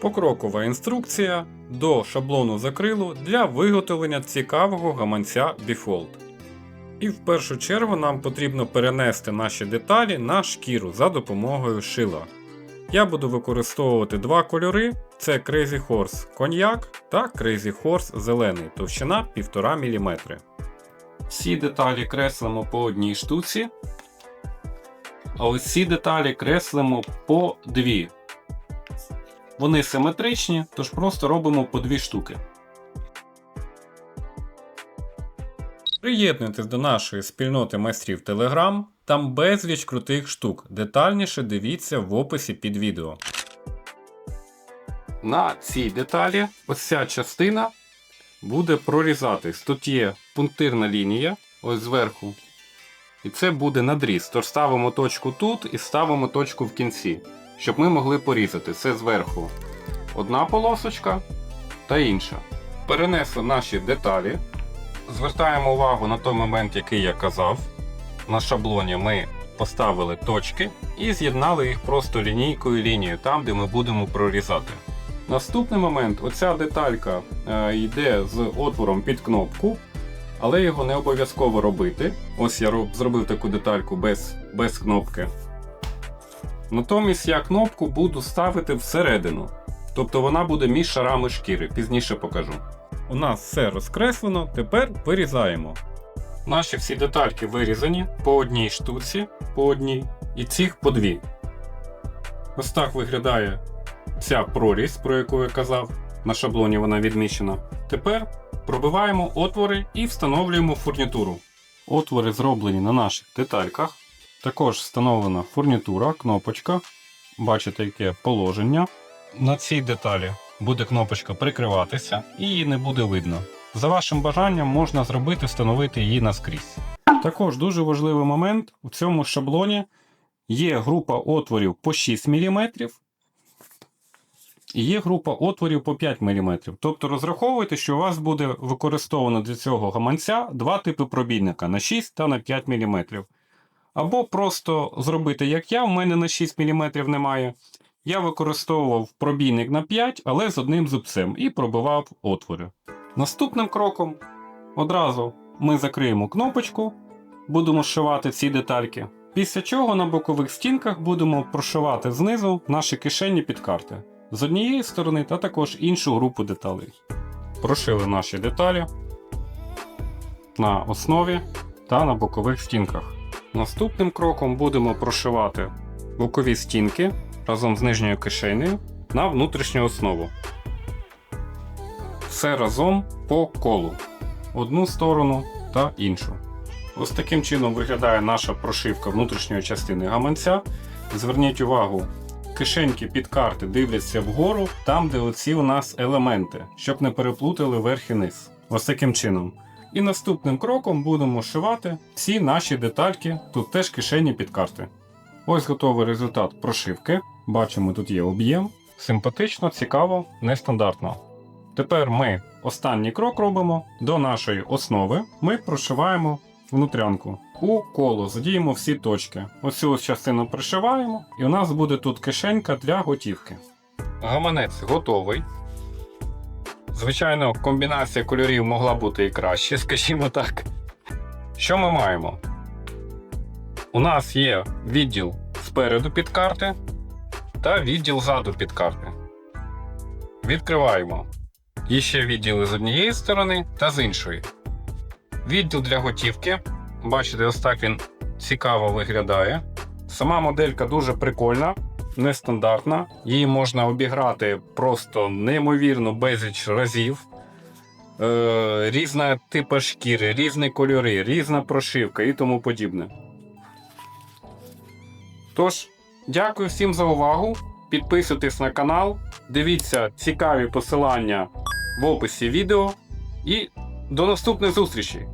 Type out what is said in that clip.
Покрокова інструкція до шаблону закрилу для виготовлення цікавого гаманця Default. І в першу чергу нам потрібно перенести наші деталі на шкіру за допомогою шила. Я буду використовувати два кольори: це Crazy Horse коньяк та Crazy Horse зелений, товщина 1,5 мм. Всі деталі креслимо по одній штуці. А ось ці деталі креслимо по дві. Вони симетричні, тож просто робимо по дві штуки. Приєднуйтесь до нашої спільноти майстрів Telegram, там безліч крутих штук. Детальніше дивіться в описі під відео. На цій деталі ось ця частина буде прорізатись. Тут є пунктирна лінія, ось зверху. І це буде надріз. Тож ставимо точку тут і ставимо точку в кінці, щоб ми могли порізати. Це зверху одна полосочка та інша. Перенесли наші деталі. Звертаємо увагу на той момент, який я казав. На шаблоні ми поставили точки і з'єднали їх просто лінійкою лінією, там, де ми будемо прорізати. Наступний момент, оця деталька е, йде з отвором під кнопку, але його не обов'язково робити. Ось я роб, зробив таку детальку без, без кнопки. Натомість я кнопку буду ставити всередину. Тобто вона буде між шарами шкіри, пізніше покажу. У нас все розкреслено, тепер вирізаємо. Наші всі детальки вирізані по одній штуці, по одній, і цих по дві. Ось так виглядає ця прорізь, про яку я казав. На шаблоні вона відмічена. Тепер пробиваємо отвори і встановлюємо фурнітуру. Отвори зроблені на наших детальках. Також встановлена фурнітура, кнопочка. Бачите, яке положення. На цій деталі буде кнопочка прикриватися і її не буде видно. За вашим бажанням можна зробити встановити її наскрізь. Також дуже важливий момент у цьому шаблоні є група отворів по 6 мм. І є група отворів по 5 мм. Тобто розраховуйте, що у вас буде використовано для цього гаманця два типи пробійника на 6 та на 5 мм. Або просто зробити, як я, в мене на 6 мм немає. Я використовував пробійник на 5, але з одним зубцем і пробивав отвори. Наступним кроком одразу ми закриємо кнопочку, будемо зшивати ці детальки. Після чого на бокових стінках будемо прошивати знизу наші кишені під карти з однієї сторони та також іншу групу деталей. Прошили наші деталі на основі та на бокових стінках. Наступним кроком будемо прошивати бокові стінки разом з нижньою кишенею на внутрішню основу. Все разом по колу. Одну сторону та іншу. Ось таким чином виглядає наша прошивка внутрішньої частини гаманця. Зверніть увагу, кишеньки під карти дивляться вгору, там, де оці у нас елементи, щоб не переплутали верх і низ. Ось таким чином. І наступним кроком будемо шивати всі наші детальки, тут теж кишені під карти. Ось готовий результат прошивки. Бачимо, тут є об'єм. Симпатично, цікаво, нестандартно. Тепер ми останній крок робимо до нашої основи. Ми прошиваємо внутрянку. У коло задіємо всі точки. Оцю ось частину пришиваємо, і у нас буде тут кишенька для готівки. Гаманець готовий. Звичайно, комбінація кольорів могла бути і краще, скажімо так. Що ми маємо? У нас є відділ спереду під карти та відділ ззаду під карти. Відкриваємо. Є ще відділи з однієї сторони та з іншої. Відділ для готівки. Бачите, ось так він цікаво виглядає. Сама моделька дуже прикольна, нестандартна. Її можна обіграти просто неймовірно безліч разів. Е, різна типа шкіри, різні кольори, різна прошивка і тому подібне. Тож, дякую всім за увагу. Підписуйтесь на канал, дивіться цікаві посилання в описі відео і до наступних зустрічей!